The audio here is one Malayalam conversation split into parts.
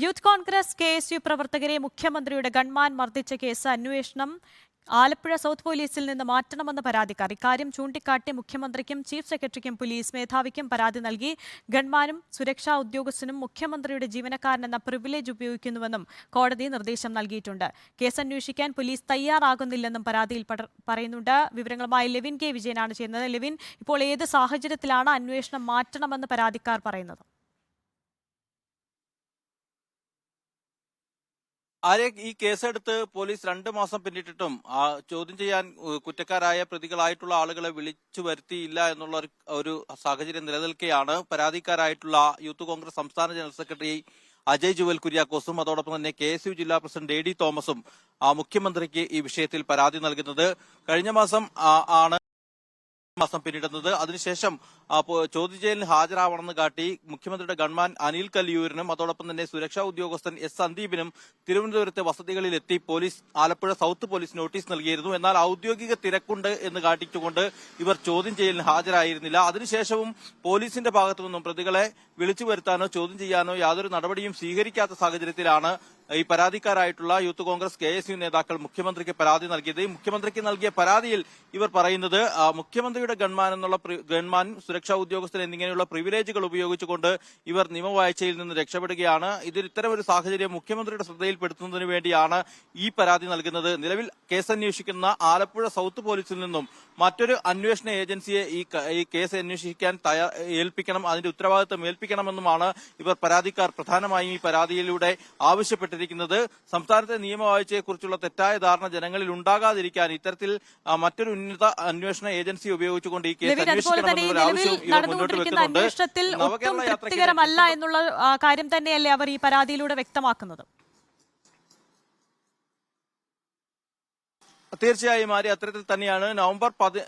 Youth Congress K S U പ്രവർത്തകരെ മുഖ്യമന്ത്രിയുടെ ഗൺമാൻ മർദ്ദിച്ച കേസ് അന്വേഷണം ആലപ്പുഴ സൗത്ത് പോലീസിൽ നിന്ന് മാറ്റണമെന്ന് പരാതിക്കാർ. ഇക്കാര്യം ചൂണ്ടിക്കാട്ടി മുഖ്യമന്ത്രിക്കും ചീഫ് സെക്രട്ടറിക്കും പോലീസ് മേധാവിക്കും പരാതി നൽകി. ഗൺമാനും സുരക്ഷാ ഉദ്യോഗസ്ഥനും മുഖ്യമന്ത്രിയുടെ ജീവനക്കാരനെന്ന പ്രിവിലേജ് ഉപയോഗിക്കുന്നുവെന്നും കോടതി നിർദ്ദേശം നൽകിയിട്ടുണ്ട്. കേസ് അന്വേഷിക്കാൻ പോലീസ് തയ്യാറാകുന്നില്ലെന്നും പരാതിയിൽ പറയുന്നുണ്ട്. വിവരങ്ങളുമായി ലെവിൻ കെ വിജയനാണ് ചെയ്യുന്നത് ലെവിൻ ഇപ്പോൾ ഏത് സാഹചര്യത്തിലാണ് അന്വേഷണം മാറ്റണമെന്ന് പരാതിക്കാർ പറയുന്നത്? ആരെ ഈ കേസെടുത്ത് പോലീസ് രണ്ട് മാസം പിന്നിട്ടിട്ടും ചോദ്യം ചെയ്യാൻ കുറ്റക്കാരായ പ്രതികളായിട്ടുള്ള ആളുകളെ വിളിച്ചു വരുത്തിയില്ല എന്നുള്ള ഒരു- സാഹചര്യം നിലനിൽക്കെയാണ്. പരാതിക്കാരായിട്ടുള്ള യൂത്ത് കോൺഗ്രസ് സംസ്ഥാന ജനറൽ സെക്രട്ടറി അജയ് ജുവൽ കുര്യാക്കോസും അതോടൊപ്പം തന്നെ കെ എസ് യു ജില്ലാ പ്രസിഡന്റ് എ ഡി തോമസും മുഖ്യമന്ത്രിക്ക് ഈ വിഷയത്തിൽ പരാതി നൽകുന്നത്. കഴിഞ്ഞ മാസം ആണ് മാസം പിന്നിടുന്നത്. അതിനുശേഷം ആ, പോ- ചോദ്യം ചെയ്യലിന് ഹാജരാവണമെന്ന് കാട്ടി മുഖ്യമന്ത്രിയുടെ ഗൺമാൻ അനിൽ കല്യൂരിനും അതോടൊപ്പം തന്നെ സുരക്ഷാ ഉദ്യോഗസ്ഥൻ എസ് സന്ദീപിനും തിരുവനന്തപുരത്തെ വസതികളിലെത്തി police Alappuzha south police notice നൽകിയിരുന്നു. എന്നാൽ ഔദ്യോഗിക തിരക്കുണ്ട് എന്ന് കാട്ടിച്ചുകൊണ്ട് ഇവർ ചോദ്യം ചെയ്യലിന് ഹാജരായിരുന്നില്ല. അതിനുശേഷവും പോലീസിന്റെ ഭാഗത്തു നിന്നും പ്രതികളെ വിളിച്ചു വരുത്താനോ ചോദ്യം ചെയ്യാനോ യാതൊരു നടപടിയും സ്വീകരിക്കാത്ത സാഹചര്യത്തിലാണ് ഈ പരാതിക്കാരായിട്ടുള്ള Youth Congress K S U നേതാക്കൾ മുഖ്യമന്ത്രിക്ക് പരാതി നൽകിയത്. ഈ മുഖ്യമന്ത്രിക്ക് നൽകിയ പരാതിയിൽ ഇവർ പറയുന്നത് മുഖ്യമന്ത്രിയുടെ ഗൺമാൻ എന്നുള്ള ഗൺമാൻ സുരക്ഷാ ഉദ്യോഗസ്ഥൻ എന്നിങ്ങനെയുള്ള പ്രിവിലേജുകൾ ഉപയോഗിച്ചുകൊണ്ട് ഇവർ നിയമവാഴ്ചയിൽ നിന്ന് രക്ഷപ്പെടുകയാണ്. ഇതിൽ ഇത്തരം ഒരു സാഹചര്യം മുഖ്യമന്ത്രിയുടെ ശ്രദ്ധയിൽപ്പെടുത്തുന്നതിന് വേണ്ടിയാണ് ഈ പരാതി നൽകുന്നത്. നിലവിൽ കേസ് അന്വേഷിക്കുന്ന ആലപ്പുഴ സൗത്ത് പോലീസിൽ നിന്നും മറ്റൊരു അന്വേഷണ ഏജൻസിയെ ഈ കേസ് അന്വേഷിക്കാൻ ഏൽപ്പിക്കണം അതിന്റെ ഉത്തരവാദിത്തം ഏൽപ്പിക്കണമെന്നുമാണ് ഇവർ പരാതിക്കാർ പ്രധാനമായും ഈ പരാതിയിലൂടെ ആവശ്യപ്പെട്ടിരിക്കുന്നത് സംസ്ഥാനത്തെ നിയമവാഴ്ചയെക്കുറിച്ചുള്ള തെറ്റായ ധാരണ ജനങ്ങളിൽ ഉണ്ടാകാതിരിക്കാൻ ഇത്തരത്തിൽ മറ്റൊരു ഉന്നത അന്വേഷണ ഏജൻസി ഉപയോഗിച്ചുകൊണ്ട് ഈ കേസ് നടന്നുകൊണ്ടിരിക്കുന്ന അന്വേഷണത്തിൽ ഒട്ടും തൃപ്തികരമല്ല എന്നുള്ള കാര്യം തന്നെയല്ലേ അവർ ഈ പരാതിയിലൂടെ വ്യക്തമാക്കുന്നത്? തീർച്ചയായും ആര്യ അത്തരത്തിൽ തന്നെയാണ് നവംബർ പതി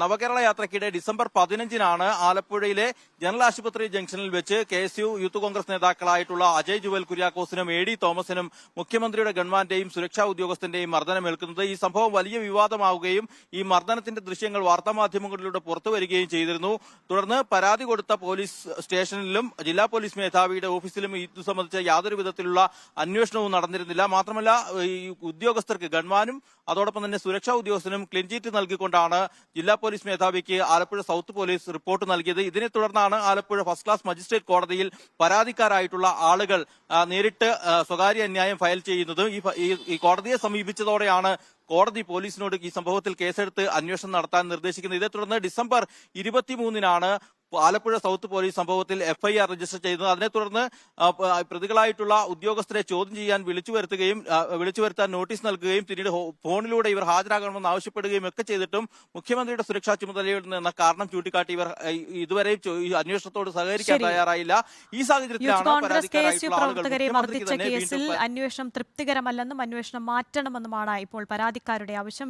നവകേരള യാത്രയ്ക്കിടെ ഡിസംബർ പതിനഞ്ചിനാണ് ആലപ്പുഴയിലെ ജനറൽ ആശുപത്രി ജംഗ്ഷനിൽ വെച്ച് K S U Youth Congress നേതാക്കളായിട്ടുള്ള Ajay Jual കുര്യാക്കോസിനും എ ഡി തോമസിനും മുഖ്യമന്ത്രിയുടെ ഗവൺമെന്റിന്റെയും സുരക്ഷാ ഉദ്യോഗസ്ഥന്റെയും മർദ്ദനമേൽക്കുന്നത് ഈ സംഭവം വലിയ വിവാദമാവുകയും ഈ മർദ്ദനത്തിന്റെ ദൃശ്യങ്ങൾ വാർത്താമാധ്യമങ്ങളിലൂടെ പുറത്തു വരികയും ചെയ്തിരുന്നു. തുടർന്ന് പരാതി കൊടുത്ത പോലീസ് സ്റ്റേഷനിലും ജില്ലാ പോലീസ് മേധാവിയുടെ ഓഫീസിലും ഇത് സംബന്ധിച്ച യാതൊരു വിധത്തിലുള്ള അന്വേഷണവും നടന്നിരുന്നില്ല. മാത്രമല്ല ഈ ഉദ്യോഗസ്ഥർക്ക് ഗൺമാനും അതോടൊപ്പം തന്നെ സുരക്ഷാ ഉദ്യോഗസ്ഥനും ക്ലീൻ ചീറ്റ് നൽകിക്കൊണ്ടാണ് ജില്ലാ പോലീസ് മേധാവിക്ക് ആലപ്പുഴ സൗത്ത് പോലീസ് റിപ്പോർട്ട് നൽകിയത്. ഇതിനെ തുടർന്നാണ് ആലപ്പുഴ ഫസ്റ്റ് ക്ലാസ് മജിസ്ട്രേറ്റ് കോടതിയിൽ പരാതിക്കാരായിട്ടുള്ള ആളുകൾ നേരിട്ട് സ്വകാര്യ അന്യായം ഫയൽ ചെയ്യുന്നത് ഈ കോടതിയെ സമീപിച്ചതോടെയാണ് കോടതി പോലീസിനോട് ഈ സംഭവത്തിൽ കേസെടുത്ത് അന്വേഷണം നടത്താൻ നിർദ്ദേശിക്കുന്നത്. ഇതേ തുടർന്ന് ഡിസംബർ ഇരുപത്തിമൂന്നിനാണ് ആലപ്പുഴ സൗത്ത് പോലീസ് സംഭവത്തിൽ എഫ്ഐആർ രജിസ്റ്റർ ചെയ്തത് അതിനെ തുടർന്ന് പ്രതികളായിട്ടുള്ള ഉദ്യോഗസ്ഥരെ ചോദ്യം ചെയ്യാൻ വിളിച്ചു വരുത്തുകയും വിളിച്ചു വരുത്താൻ നോട്ടീസ് നൽകുകയും പിന്നീട് ഫോണിലൂടെ ഇവർ ഹാജരാകണമെന്ന് ആവശ്യപ്പെടുകയും ഒക്കെ ചെയ്തിട്ടും മുഖ്യമന്ത്രിയുടെ സുരക്ഷാ ചുമതലയിൽ നിന്ന് കാരണം ചൂണ്ടിക്കാട്ടി ഇവർ ഇതുവരെയും അന്വേഷണത്തോട് സഹകരിക്കാൻ. തയ്യാറായില്ല. ഈ യൂത്ത് സാഹചര്യത്തിലാണ് അന്വേഷണം തൃപ്തികരമല്ലെന്നും അന്വേഷണം മാറ്റണമെന്നുമാണ് ഇപ്പോൾ പരാതിക്കാരുടെ ആവശ്യം.